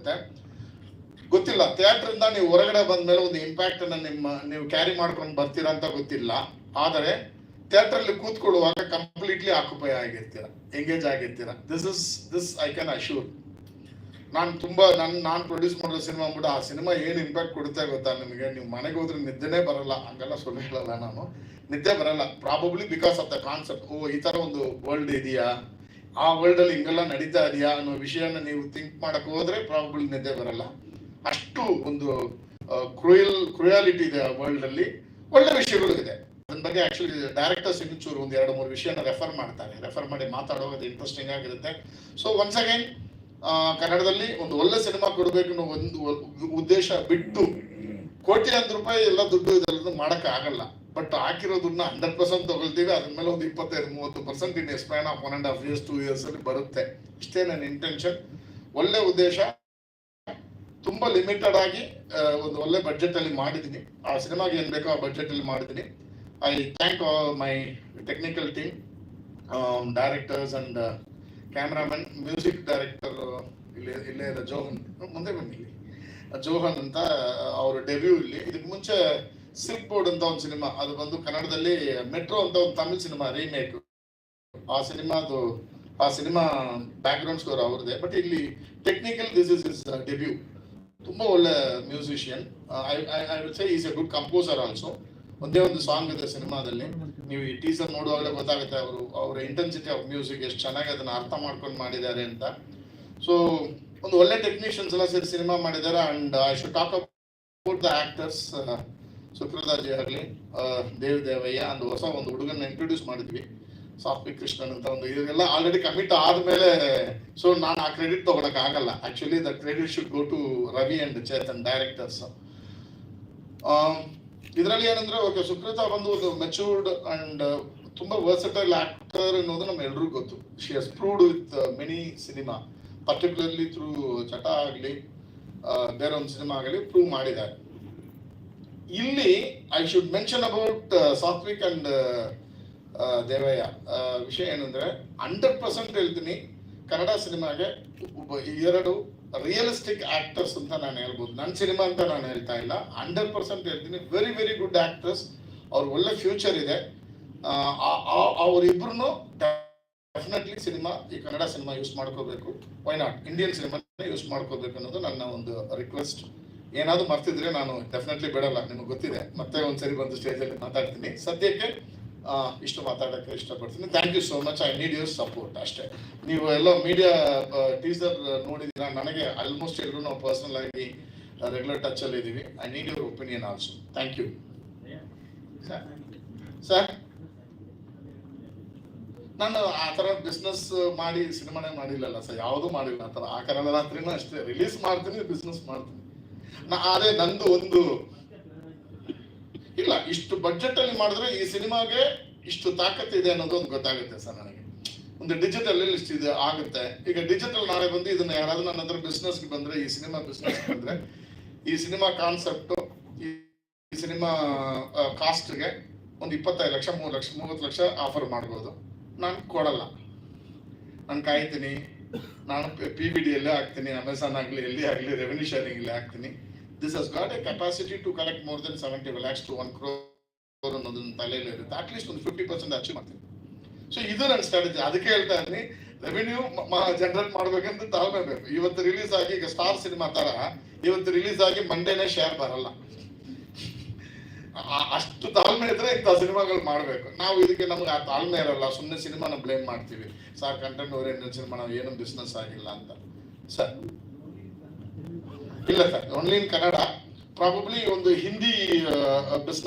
ಇರುತ್ತೆ. ಗೊತ್ತಿಲ್ಲ ಥಿಯೇಟರ್ ಇಂದ ನೀವು ಹೊರಗಡೆ ಬಂದ ಮೇಲೆ ಒಂದು ಇಂಪ್ಯಾಕ್ಟ್ ಅನ್ನ ನಿಮ್ಮ, ನೀವು ಕ್ಯಾರಿ ಮಾಡ್ಕೊಂಡು ಬರ್ತೀರಾ ಅಂತ ಗೊತ್ತಿಲ್ಲ. ಆದರೆ ಥಿಯೇಟರ್ ಅಲ್ಲಿ ಕೂತ್ಕೊಳ್ಳುವಾಗ ಕಂಪ್ಲೀಟ್ಲಿ ಆಕ್ಯುಪೈ ಆಗಿರ್ತೀರ engage ಆಗಿರ್ತೀರ. This is this I can assure ನಾನು ತುಂಬಾ, ನಾನು ನಾನು ಪ್ರೊಡ್ಯೂಸ್ ಮಾಡಿರೋ ಸಿನಿಮಾ ಅಂದ್ಬಿಟ್ಟು ಆ ಸಿನಿಮಾ ಏನು ಇಂಪ್ಯಾಕ್ಟ್ ಕೊಡುತ್ತೆ ಗೊತ್ತಾ ನಿಮಗೆ? ನೀವು ಮನೆಗೆ ಹೋದ್ರೆ ನಿದ್ದೆನೇ ಬರಲ್ಲ. ಹಂಗೆಲ್ಲ ಸುಳ್ಳು ಹೇಳಲ್ಲ ನಾನು. ನಿದ್ದೆ ಬರಲ್ಲ. Probably because of the concept oh, ಈ ಥರ ಒಂದು ವರ್ಲ್ಡ್ ಇದೆಯಾ? ಆ ವರ್ಲ್ಡ್ ಅಲ್ಲಿ ಹಿಂಗೆಲ್ಲ ನಡೀತಾ ಇದೆಯಾ ಅನ್ನೋ ವಿಷಯನ ನೀವು ಥಿಂಕ್ ಮಾಡಕ್ ಹೋದ್ರೆ ಪ್ರಾಬಲ್ ನಿದ್ದೆ ಬರಲ್ಲ. ಅಷ್ಟು ಒಂದು ಕ್ರೂಯಲ್ ಕ್ರೂಯಾಲಿಟಿ ಇದೆ ಆ ವರ್ಲ್ಡ್ ಅಲ್ಲಿ. ಒಳ್ಳೆ ವಿಷಯಗಳು ಇದೆ. ಅದ್ರ ಬಗ್ಗೆ ಆಕ್ಚುಲಿ ಡೈರೆಕ್ಟರ್ ಇನ್ನಚೂರು ಒಂದು ಎರಡು ಮೂರು ವಿಷಯನ ರೆಫರ್ ಮಾಡ್ತಾರೆ. ರೆಫರ್ ಮಾಡಿ ಮಾತಾಡೋದು ಇಂಟ್ರೆಸ್ಟಿಂಗ್ ಆಗಿರುತ್ತೆ. ಸೊ ಒನ್ಸ್ ಅಗೈನ್ ಕನ್ನಡದಲ್ಲಿ ಒಂದು ಒಳ್ಳೆ ಸಿನಿಮಾ ಕೊಡಬೇಕು ಅನ್ನೋ ಒಂದು ಉದ್ದೇಶ ಬಿಟ್ಟು ಕೋಟ್ಯಾಂತರ ರೂಪಾಯಿ ಎಲ್ಲ ದುಡ್ಡು ಇದೆಲ್ಲ ಮಾಡಕ್ ಆಗಲ್ಲ ಬಟ್ ಹಾಕಿರೋದನ್ನ ಹಂಡ್ರೆಡ್ ಪರ್ಸೆಂಟ್ ತಗೊಳ್ತೀವಿ. ಅದ್ರ ಮೇಲೆ ಒಂದು ಇಪ್ಪತ್ತೈದು, ಮೂವತ್ತು percent in span of one and half years two years ಅಲ್ಲಿ ಬರುತ್ತೆ. ಇಷ್ಟೇ ನನ್ನ ಇಂಟೆನ್ಷನ್ ಒಳ್ಳೆ ಉದ್ದೇಶ. ತುಂಬಾ ಲಿಮಿಟೆಡ್ ಆಗಿ ಒಂದು ಒಳ್ಳೆ ಬಜೆಟ್ ಅಲ್ಲಿ ಮಾಡಿದೀನಿ ಆ ಸಿನಿಮಾಗೆ ಏನ್ ಬೇಕೋ ಆ ಬಜೆಟ್ ಅಲ್ಲಿ ಮಾಡಿದೀನಿ I thank my technical team directors and cameraman music director ಇಲ್ಲಿ, ಇಲ್ಲೇ ಜೋಹನ್. ಮುಂದೆ ಬನ್ನಿ ಇಲ್ಲಿ. ಜೋಹನ್ ಅಂತ ಅವ್ರ ಡೆಬ್ಯೂ ಇಲ್ಲಿ. ಇದಕ್ಕೆ ಮುಂಚೆ ಸಿಲ್ಕ್ ಬೋರ್ಡ್ ಅಂತ ಒಂದು ಸಿನಿಮಾ ಅದು ಬಂದು ಕನ್ನಡದಲ್ಲಿ ಮೆಟ್ರೋ ಅಂತ ಒಂದು ತಮಿಳ್ ಸಿನಿಮಾ ರೀಮೇಕ್ ಆ ಸಿನಿಮಾದು ಆ ಸಿನಿಮಾ ಬ್ಯಾಕ್ ಗ್ರೌಂಡ್ ಸ್ಕೋರ್ ಅವ್ರದೇ ಬಟ್ ಇಲ್ಲಿ technical this is is debut ತುಂಬಾ ಒಳ್ಳೆ musician I I will say is a good composer also ಒಂದೇ ಒಂದು ಸಾಂಗ್ ಇದೆ ಸಿನಿಮಾದಲ್ಲಿ ನೀವು ಈ ಟೀಸರ್ ನೋಡುವಾಗಲೇ ಗೊತ್ತಾಗುತ್ತೆ ಅವರು, ಅವರ ಇಂಟೆನ್ಸಿಟಿ ಆಫ್ ಮ್ಯೂಸಿಕ್ ಎಷ್ಟು ಚೆನ್ನಾಗಿ ಅದನ್ನ ಅರ್ಥ ಮಾಡ್ಕೊಂಡು ಮಾಡಿದ್ದಾರೆ ಅಂತ. ಸೊ ಒಂದು ಒಳ್ಳೆ ಟೆಕ್ನಿಷಿಯನ್ಸ್ ಎಲ್ಲ ಸೇರಿ ಸಿನಿಮಾ ಮಾಡಿದ್ದಾರೆ. And I should talk about the actors Sukrutaji ಆಗಲಿ ದೇವ್ ದೇವಯ್ಯ ಒಂದು ಹೊಸ ಒಂದು ಹುಡುಗನ ಇಂಟ್ರೊಡ್ಯೂಸ್ ಮಾಡಿದ್ವಿ. ಸಾತ್ವಿಕ್ ಕೃಷ್ಣನ್ ಅಂತ ಒಂದು ಇದೆಲ್ಲ ಆಲ್ರೆಡಿ ಕಮಿಟ್ ಆದ್ಮೇಲೆ ಸೊ ನಾನು ಆ ಕ್ರೆಡಿಟ್ ತಗೊಳಕ್ ಆಗಲ್ಲ. Actually the credit should go to Ravi and Chetan directors ಇದರಲ್ಲಿ ಏನಂದ್ರೆ ಓಕೆ ಸುಕೃತ ಬಂದು ಒಂದು ಮೆಚೂರ್ಡ್ ಅಂಡ್ ತುಂಬಾ ವರ್ಸಟೈಲ್ ಆಕ್ಟರ್ ಅನ್ನೋದು ನಮ್ಮ ಎಲ್ರಿಗೂ ಗೊತ್ತು. She has proved with many cinema particularly through ಚಟ ಆಗಲಿ ಬೇರೆ ಒಂದು ಸಿನಿಮಾ ಆಗಲಿ ಪ್ರೂವ್ ಮಾಡಿದ್ದಾರೆ. ಇಲ್ಲಿ I should mention about Satvik and Devaiah ವಿಷಯ ಏನಂದ್ರೆ ಹಂಡ್ರೆಡ್ ಪರ್ಸೆಂಟ್ ಹೇಳ್ತೀನಿ, ಕನ್ನಡ ಸಿನಿಮಾಗೆ ಎರಡು ರಿಯಲಿಸ್ಟಿಕ್ ಆಕ್ಟರ್ಸ್ ಅಂತ ನಾನು ಹೇಳ್ಬೋದು. ನನ್ನ ಸಿನಿಮಾ ಅಂತ ನಾನು ಹೇಳ್ತಾ ಇಲ್ಲ. ಹಂಡ್ರೆಡ್ ಪರ್ಸೆಂಟ್ ಹೇಳ್ತೀನಿ ವೆರಿ ವೆರಿ ಗುಡ್ ಆಕ್ಟರ್ಸ್ ಅವ್ರ ಒಳ್ಳೆ ಫ್ಯೂಚರ್ ಇದೆ. ಅವರಿಬ್ರು ಡೆಫಿನೆಟ್ಲಿ ಸಿನಿಮಾ, ಈ ಕನ್ನಡ ಸಿನಿಮಾ ಯೂಸ್ ಮಾಡ್ಕೋಬೇಕು. Why not Indian cinema use ಮಾಡ್ಕೋಬೇಕು ಅನ್ನೋದು ನನ್ನ ಒಂದು ರಿಕ್ವೆಸ್ಟ್ ಏನಾದ್ರು ಮರ್ತಿದ್ರೆ ನಾನು ಡೆಫಿನೆಟ್ಲಿ ಬಿಡಲ್ಲ, ನಿಮಗೆ ಗೊತ್ತಿದೆ. ಮತ್ತೆ ಒಂದ್ಸರಿ ಬಂದು ಸ್ಟೇಜಲ್ಲಿ ಮಾತಾಡ್ತೀನಿ. ಸದ್ಯಕ್ಕೆ ಇಷ್ಟು ಮಾತಾಡಕ್ಕೆ ಇಷ್ಟಪಡ್ತೀನಿ. Thank you so much I need your support ಅಷ್ಟೇ. ನೀವು ಎಲ್ಲ ಮೀಡಿಯಾ ಟೀಸರ್ ನೋಡಿದ್ದೀರಾ? ನನಗೆ ಆಲ್ಮೋಸ್ಟ್ ಎಲ್ಲರೂ ನಾವು ಪರ್ಸನಲ್ ಆಗಿ ರೆಗ್ಯುಲರ್ ಟಚ್ ಅಲ್ಲಿ ಇದ್ದೀವಿ. I need your opinion also thank you sir ನಾನು ಆ ಥರ ಬಿಸ್ನೆಸ್ ಮಾಡಿ ಸಿನಿಮಾನೇ ಮಾಡಿಲ್ಲಲ್ಲ ಸರ್ ಯಾವುದೂ ಮಾಡಿಲ್ಲ ಆ ಥರ. ಆ ಕಾರಣ ರಾತ್ರಿನೂ ಅಷ್ಟೇ. ರಿಲೀಸ್ ಮಾಡ್ತೀನಿ ಬಿಸ್ನೆಸ್ ಮಾಡ್ತೀನಿ. ಅದೇ ನಂದು ಒಂದು. ಇಲ್ಲ, ಇಷ್ಟು ಬಜೆಟ್ ಅಲ್ಲಿ ಮಾಡಿದ್ರೆ ಈ ಸಿನಿಮಾಗೆ ಇಷ್ಟು ತಾಕತ್ ಇದೆ ಅನ್ನೋದು ಒಂದು ಗೊತ್ತಾಗುತ್ತೆ ಸರ್ ನನಗೆ. ಒಂದು ಡಿಜಿಟಲ್ ಇಷ್ಟು ಇದು ಆಗುತ್ತೆ. ಈಗ ಡಿಜಿಟಲ್ ನಾಳೆ ಬಂದು ಇದನ್ನ ಯಾರಾದ್ರೂ ನನ್ನ ಹತ್ರ ಬಿಸ್ನೆಸ್ಗೆ ಬಂದ್ರೆ, ಈ ಸಿನಿಮಾ ಬಿಸ್ನೆಸ್ ಬಂದ್ರೆ, ಈ ಸಿನಿಮಾ ಕಾನ್ಸೆಪ್ಟ್ ಈ ಸಿನಿಮಾ ಕಾಸ್ಟ್ಗೆ ಒಂದು ಇಪ್ಪತ್ತೈದು ಲಕ್ಷ ಮೂರು ಲಕ್ಷ, ಮೂವತ್ತು ಲಕ್ಷ ಆಫರ್ ಮಾಡ್ಬೋದು. ನಾನು ಕೊಡಲ್ಲ. ನಾನು ಕಾಯ್ತೀನಿ. ನಾನು ಪಿ ಬಿ ಡಿ ಎಲ್ಲೇ ಹಾಕ್ತೀನಿ ಅಮೆಝಾನ್ ಆಗಲಿ, ಎಲ್ಲಿ ಆಗಲಿ ರೆವೆನ್ಯೂ ಶೇರಿಂಗ್ ಇಲ್ಲಿ ಹಾಕ್ತೀನಿ. This has got a capacity to collect more than seventy lakhs to one crore ಅನ್ನೋದನ್ನ ತಲೆಯಲ್ಲಿ ಇರುತ್ತೆ. ಅಟ್ಲೀಸ್ಟ್ ಒಂದು ಫಿಫ್ಟಿ ಪರ್ಸೆಂಟ್ ಅಚೀವ್ ಮಾಡ್ತೀನಿ. ಸೊ ಇದು ನನ್ನ ಸ್ಟ್ರಾಟಜಿ ಅದಕ್ಕೆ ಹೇಳ್ತಾ ಇದ್ದೀನಿ ರೆವಿನ್ಯೂ ಜನರೇಟ್ ಮಾಡ್ಬೇಕಂತ ತಾಳ್ಮೆ ಬೇಕು. ಇವತ್ತು ರಿಲೀಸ್ ಆಗಿ ಈಗ ಸ್ಟಾರ್ ಸಿನಿಮಾ ತರ, ಇವತ್ತು ರಿಲೀಸ್ ಆಗಿ ಮಂಡೇನೆ ಶೇರ್ ಬರಲ್ಲ. ಅಷ್ಟು ತಾಳ್ಮೆ ಇದ್ರೆ ಇಂಥ ಸಿನಿಮಾಗಳು ಮಾಡ್ಬೇಕು. ನಾವು ಇದಕ್ಕೆ ನಮ್ಗೆ ಆ ತಾಳ್ಮೆ ಇರಲ್ಲ ಸುಮ್ಮನೆ ಸಿನಿಮಾನ ಬ್ಲೇಮ್ ಮಾಡ್ತೀವಿ. ಸರ್ ಕಂಟೆಂಟ್ ಓರಿಯೆಂಟೆಡ್ ಸಿನಿಮಾ ನಾವು ಏನು ಬಿಸ್ನೆಸ್ ಆಗಿಲ್ಲ ಅಂತ. ಸರ್. ಇಲ್ಲ sir only in Kannada probably ಒಂದು ಹಿಂದಿ ಬಿಸ್ನೆಸ್